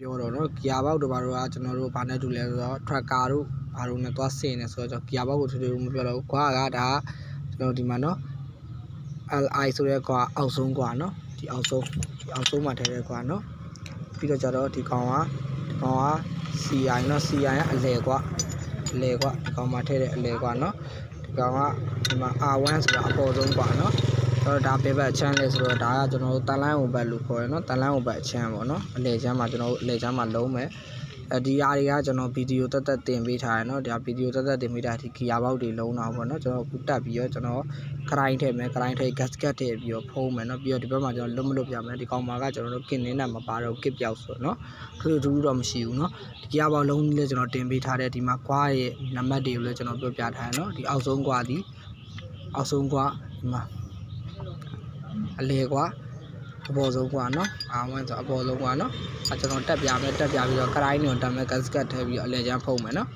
ပြောတော့နော်ဂီယာဘောက်တို့ဘာလို့ကကျွန်တော်တို့ဘာနဲ့တူလဲဆိုတော့ tracker တို့ဘာလို့နဲ့သွားဆင်နေဆိုတော့ကျွန်တော်ဂီယာဘောက်ကိုထွေထွေမပြောတော့ဘူးကွာကဒါကျွန်တော်ဒီမှာနော် LI ဆိုရဲကွာအောက်ဆုံးကွာနော်ဒီအောက်ဆုံးဒီအောက်ဆုံးမှာထည့်ရဲကွာနော်ပြီးတော့ကြတော့ဒီကောင်ကဒီကောင်က CI နော် CI ကအလဲကွာအလဲကွာဒီကောင်မှာထည့်တဲ့အလဲကွာနော်ဒီကောင်ကဒီမှာ R1 ဆိုတာအပေါ်ဆုံးကွာနော်အဲ့ တော့ဒါဘယ်ဘက်အချမ်းလဲဆိုတော့ဒါကကျွန်တော်တို့တန်လိုင်းဟိုဘက်လို့ခေါ်ရနော်တန်လိုင်းဟိုဘက်အချမ်းပေါ့နော်အလဲချမ်းမှာကျွန်တော်တို့အလဲချမ်းမှာလုံးမယ်အဲဒီအရာတွေကကျွန်တော်ဗီဒီယိုတက်တက်တင်ပေးထားတယ်เนาะဒါဗီဒီယိုတက်တက်တင်ပေးတာဒီဂီယာဘောက်တွေလုံးတော့ပေါ့เนาะကျွန်တော်အခုတက်ပြီးတော့ကျွန်တော်ဂရိုင်းထည့်မယ်ဂရိုင်းထည့် gasket ထည့်ပြီးတော့ဖုံးမယ်เนาะပြီးတော့ဒီဘက်မှာကျွန်တော်လွတ်မလွတ်ပြမယ်ဒီကောင်မှာကကျွန်တော်တို့ကင်နင်းနဲ့မပါတော့ကစ်ပြောက်ဆိုတော့เนาะထူးထူးတော့မရှိဘူးเนาะဒီဂီယာဘောက်လုံးကြီးလည်းကျွန်တော်တင်ပေးထားတယ်ဒီမှာကွာရဲ့နံပါတ်တွေကိုလည်းကျွန်တော်ပြောပြထားတယ်เนาะဒီအောက်ဆုံးကွာဒီအောက်ဆုံးကွာဒီမှာ အလေကွာအပေါ်ဆုံးကွာနော်အာမွန်းဆိုအပေါ်ဆုံးကွာနော်အဲကျွန်တော်တက်ပြမယ်တက်ပြပြီးတော့ခရိုင်းညွန်တက်မယ်ဂတ်စကတ်ထည့်ပြီးတော့အလေချမ်းဖုံမယ်နော်